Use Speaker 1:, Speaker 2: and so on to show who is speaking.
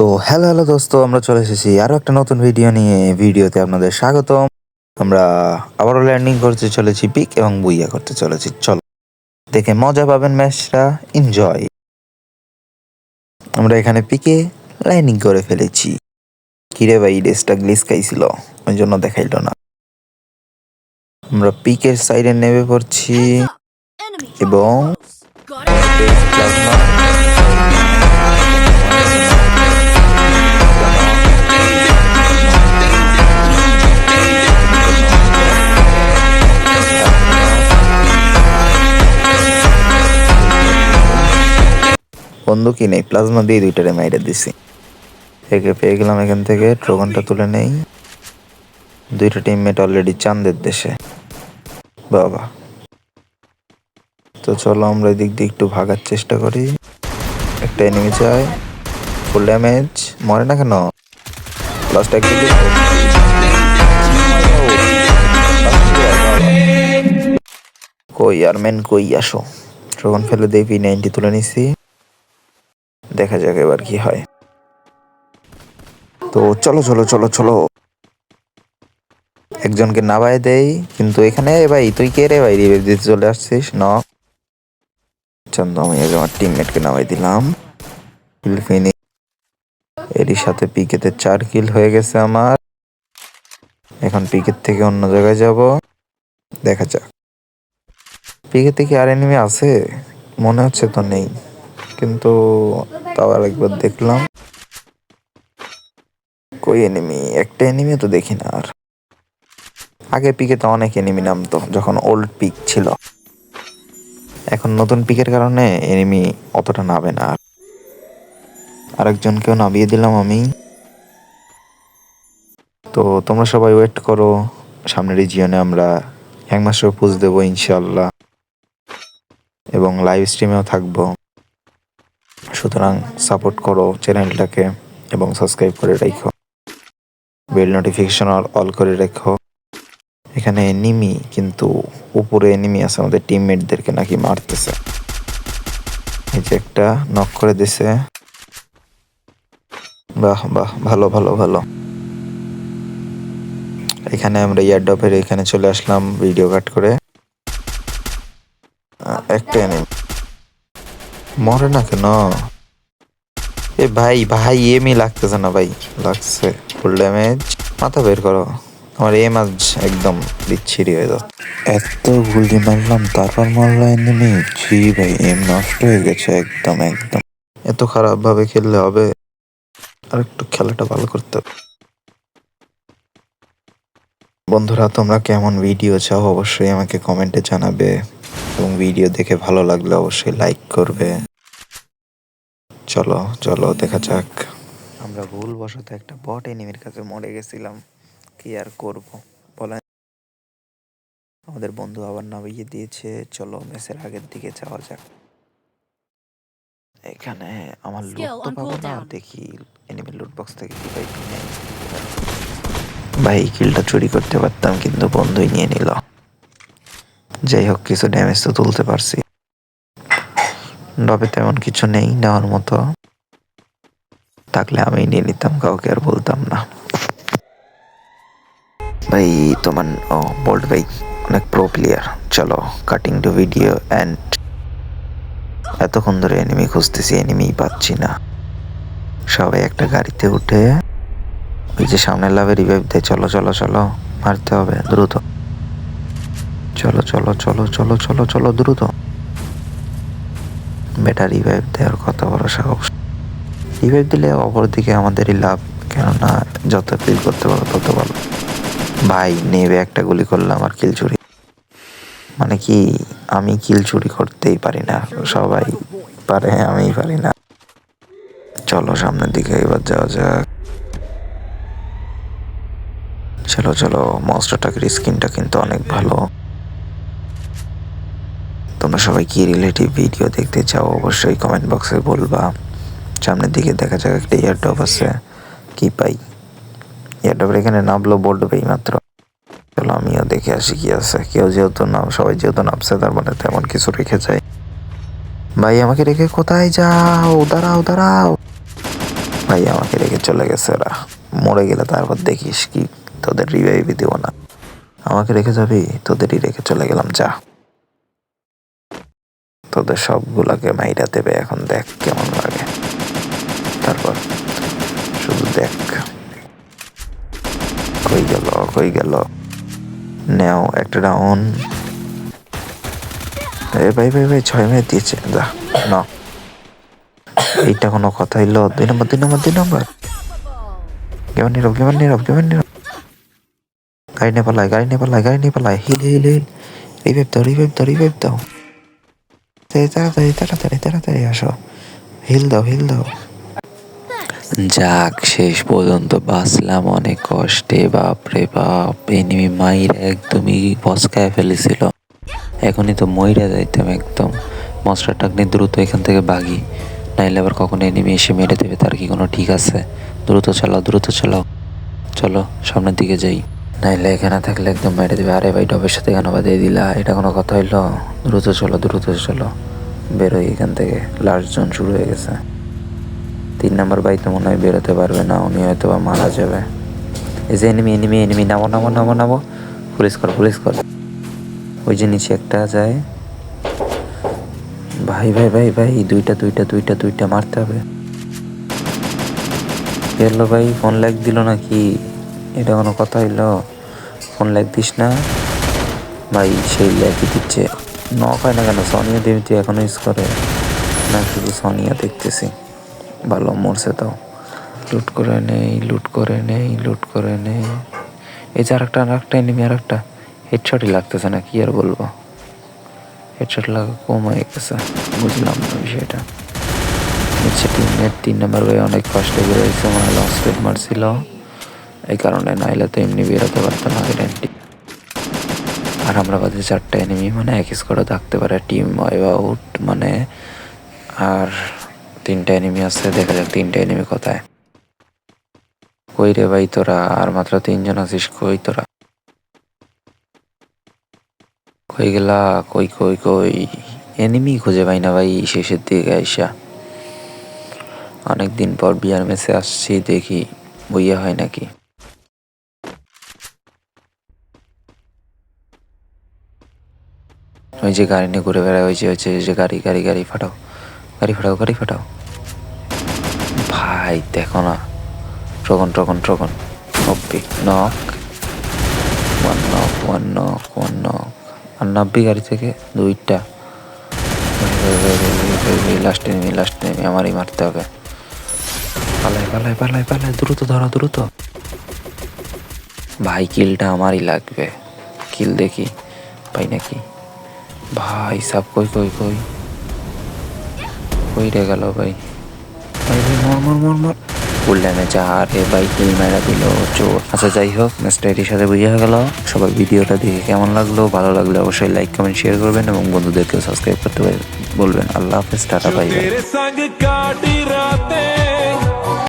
Speaker 1: তো hello hello দোস্ত আমরা চলে এসেছি আরও একটা নতুন ভিডিও নিয়ে। ভিডিওতে আপনাদের স্বাগতম। আমরা আবারও ল্যান্ডিং করতে চলেছি পিক এবং বুইয়া করতে চলেছি। চলো দেখে মজা পাবেন ম্যাচটা এনজয় আমরা এখানে পিকে ল্যান্ডিং করে ফেলেছি। কিরে ভাই ড্রেসটা গ্লিস খাইছিল ওই জন্য দেখাইলো না। আমরা পিকের সাইডে নেমে পড়ছি এবং বন্ধু কি নেই, প্লাজমা দিয়ে দুইটারে মাইরে দিছি। একে পেয়ে গেলাম এখান থেকে ট্রোগনটা তুলে নেই। দুইটা টিমমেট অলরেডি চাঁদের দেশে। বাবা। তো চলো আমরা এদিক দিয়ে একটু ভাগার চেষ্টা করি। একটা এনিমি চাই। ফুল ড্যামেজ মরে না কেন? লাস্ট এক কই আর মেন কই? আসো। ট্রোগন ফেলে পি নাইনটি তুলে নিছি। দেখা যাক এবার কি হয়। তো চলো চলো চলো চলো। একজনকে নামায় দেই, কিন্তু এখানে ভাই, তুই কে রে ভাই? রিভাইভ দিতে চলে আসছিস? ন। চন্দ, আমি আগে আমার টিমমেটকে নামাই দিলাম। ফিনি এরই সাথে পিকেতে চার কিল হয়ে গেছে আমার। এখন পিকের থেকে অন্য জায়গায় যাব। দেখা যাক। পিকে থেকে আর এনিমি আছে? মনে হচ্ছে তো নেই। কিন্তু আর একবার দেখলাম। কই এনিমি একটা এনিমি তো দেখি না আর। আগে পিকে তো অনেক এনিমি নামতো, যখন ওল্ড পিক ছিল। এখন নতুন পিকের কারণে এনিমি অতটা নামে না আর। আরেকজনকেও নামিয়ে দিলাম আমি। তো তোমরা সবাই ওয়েট করো, সামনের রিজিয়নে আমরা এক মাসেও পুজ দেবো ইনশাল্লাহ এবং লাইভ স্ট্রিমেও থাকব। সুতরাং সাপোর্ট করো চ্যানেলটাকে এবং সাবস্ক্রাইব করে রেখো। বেল নোটিফিকেশন অল করে রেখো। এখানে নিমি কিন্তু উপরে নিমি আছে, আমাদের টিমমেটদেরকে নাকি মারতেছে। এই যে একটা নক করে দিছে। বাহ বাহ, ভালো ভালো ভালো। এখানে আমরা ইয়ারডপের এখানে চলে আসলাম ভিডিও কাট করে। একটা এনিমি মরে না কেন? এ ভাই ভাই এমই লাগতেছে না ভাই। লাগছে ফুল ড্যামেজ মাথা বের করো। আমার এম আজ একদম বিচ্ছিরি হয়ে যাচ্ছে। এত গুলি মারলাম তারপর মারলো এনিমি জি ভাই এম নষ্ট হয়ে গেছে একদম একদম। এত খারাপ ভাবে খেললে হবে? আর একটু খেলাটা ভালো করতে হবে। বন্ধুরা তোমরা কেমন ভিডিও চাও অবশ্যই আমাকে কমেন্টে জানাবে। এবং ভিডিও দেখে ভালো লাগলে অবশ্যই লাইক করবে। চলো চলো দেখা যাক। আমরা ভুল বশত একটা বট এনিমির কাছে মরে গেছিলাম। কি আর করব? বলেন। আমাদের বন্ধু আবার নামিয়ে দিয়েছে। চলো ম্যাচের আগের দিকে যাওয়া যাক। এখানে আমার লুট তো পাবো না। দেখি এনিমি লুট বক্স থেকে কি পাই কি নেই। ভাই কিলটা চুরি করতে পারতাম কিন্তু বন্ধুই নিয়ে নিল। যাই হোক কিছু ড্যামেজ তো তুলতে পারছি। ডবে তেমন কিছু নেই, নেওয়ার মতো। থাকলে আমি নিয়ে নিতাম, কাউকে আর বলতাম না। ভাই, তোমার, ও বোল্ড ভাই, অনেক প্রো প্লেয়ার চলো কাটিং টু ভিডিও অ্যান্ড এতক্ষণ ধরে এনিমি খুঁজতেছি এনিমি পাচ্ছি না। সবাই একটা গাড়িতে উঠে, ওই যে সামনের লাভে রিভাইভ দেয়, চলো চলো চলো, মারতে হবে, দ্রুত। চলো চলো চলো চলো চলো চলো, দ্রুত। বেটা রিভাইভ দেওয়ার কথা বড় সাহস। রিভাইভ দিলে অপরদিকে আমাদেরই লাভ, কেননা যত কিল করতে পারো তত ভালো। ভাই নেবে একটা গুলি করলাম আর কিল চুরি। মানে কি, আমি কিল চুরি করতেই পারি না। সবাই পারে আমি পারি না। চলো সামনের দিকে, এবার যাওয়া যাক। চলো চলো মনস্টার টাকের স্কিনটা কিন্তু অনেক ভালো। তোমরা সবাই কি রিলেটিভ ভিডিও দেখতে চাও, অবশ্যই কমেন্ট বক্সে বলবা। সামনের দিকে দেখা যাক একটা ইয়ারডপ আছে। কি পাই? ইয়ারডপের এখানে নামলো বোর্ড পাই মাত্র। চলো আমিও দেখে আসি কি আছে। কেউ যেহেতু নাম, সবাই যেহেতু নামছে, তার মানে তেমন কিছু রেখে যায়। ভাই, আমাকে রেখে কোথায় যাও? দাঁড়াও দাঁড়াও। ভাই, আমাকে রেখে চলে গেছে ওরা মরে গেলে তারপর দেখিস কি তোদের রিভাইভই দেবো না। আমাকে রেখে যাবি? তোদেরই রেখে চলে গেলাম, যা। তোদের সবগুলাকে মাইরা দেবে, এখন দেখ কেমন লাগে। তারপর শুধু দেখ। কই গেল কই গেল। নেও একটা ডাউন এ ভাই ভাই ভাই, ছয় মিনিট দিয়েছে। যা না এইটা কোনো কথা হইল দুই নম্বর দুই নম্বর দুই নম্বর। কেমন নীরব কেমন নীরব কেমন নীরব। গাড়ি নিয়ে পালায় গাড়ি নিয়ে পালায় গাড়ি নিয়ে পালায় হিল হিল হিল। রিভাইভ দাও রিভাইভ দাও রিভাইভ দাও। তাড়াতাড়ি তাড়াতাড়ি তাড়াতাড়ি আসো হিল দাও হিল দাও যাক, শেষ পর্যন্ত বাঁচলাম, অনেক কষ্টে, বাপরে বাপ। এনিমি মাইর একদমই পচকায় ফেলেছিল। এখনই তো মইরা যাইতাম একদম। মশলা টাকনি দ্রুত এখান থেকে ভাগি নাইলে আবার কখন এনিমি এসে মেরে দেবে, তার কি কোনো ঠিক আছে? দ্রুত চালাও দ্রুত চালাও। চলো, সামনের দিকে যাই। নাইলে এখানে থাকলে একদম মেরে দেবে। আরে ভাই, ডবের সাথে কেন বাদিয়ে দিলা? এটা কোনো কথা হইল? দ্রুত চলো দ্রুত চলো। বেরোই এখান থেকে। লাস্ট জোন শুরু হয়ে গেছে। তিন নম্বর বাই তো মনে হয় বেরোতে পারবে না, উনি হয়তো বা মারা যাবে। এই যে এনিমি এনিমি এনিমি নামো নামো নামো নামো। পুলিশ কর পুলিশ কর ওই যে নিচে একটা যায়। ভাই ভাই ভাই ভাই, দুইটা দুইটা দুইটা দুইটা মারতে হবে। এলো ভাই ফোন ল্যাগ দিল নাকি? এটা কোনো কথা হইল। ফোন ল্যাগ দিস না। ভাই, সেই ল্যাগই দিচ্ছে। নক হয় না কেন? সনিয়া দেবী তুই এখনও ইউজ করে? না, শুধু সনিয়া দেখতেছি। ভালো মরছে তো লুট করে নেই লুট করে নেই লুট করে নেই। এই যে আরেকটা আরেকটা এনিমি আরেকটা। হেডশটই লাগতেছে না, কি আর বলব? হেডশট লাগা কম হয়ে গেছে। বুঝলাম না বিষয়টা। নিচে টিমের তিন নম্বর ভাই অনেক কষ্টে বেরোয়েছে মানে লস পেট মারছিল এই কারণে নাইলে তো এমনি বেরোতে পারতো না গ্যারেন্টি আর আমরা বাদে চারটা এনিমি মানে এক স্কোয়াডও থাকতে পারে টিম আউট মানে আর তিনটা এনিমি আছে, দেখা যাক তিনটা এনিমি কোথায়। কই রে ভাই তোরা? আর মাত্র তিনজন আছিস, কই তোরা? কই গেলা? কই কই কই? এনিমি খুঁজে পাই না ভাই, শেষের দিকে আইসা। অনেকদিন পর বিয়ার মেসে আসছি, দেখি, বইয়া হয় নাকি। ওই যে গাড়ি নিয়ে ঘুরে বেড়ায়, ওই যে ওই যে গাড়ি গাড়ি গাড়ি ফাটাও গাড়ি ফাটাও গাড়ি ফাটাও। ভাই, দেখো না। ট্রগন ট্রগন ট্রগন নব্বই, knock. One knock one knock one knock আর নব্বই গাড়ি থেকে দুইটা। লাস্ট নেমি লাস্ট নেমি আমারই মারতে হবে। পালাই পালাই পালাই পালাই, দ্রুত ধরো, দ্রুত। ভাই, কিলটা আমারই লাগবে। কিল দেখি, পাই নাকি? ভাই, সাব কই কই কই? কই রে গেল ভাই। ভাই ভাই, মর মর মর মর। উল্লামে যা রে ভাই কিল মেরা দিল, চোর। আচ্ছা যাই হোক ম্যাচটা এটির সাথে বুঝে গেল। সবাই ভিডিওটা দেখে কেমন লাগল, ভালো লাগলে অবশ্যই লাইক কমেন্ট শেয়ার করবেন এবং বন্ধুদেরকে সাবস্ক্রাইব করতে বলবেন। আল্লাহ হাফেজ, টাটা বাই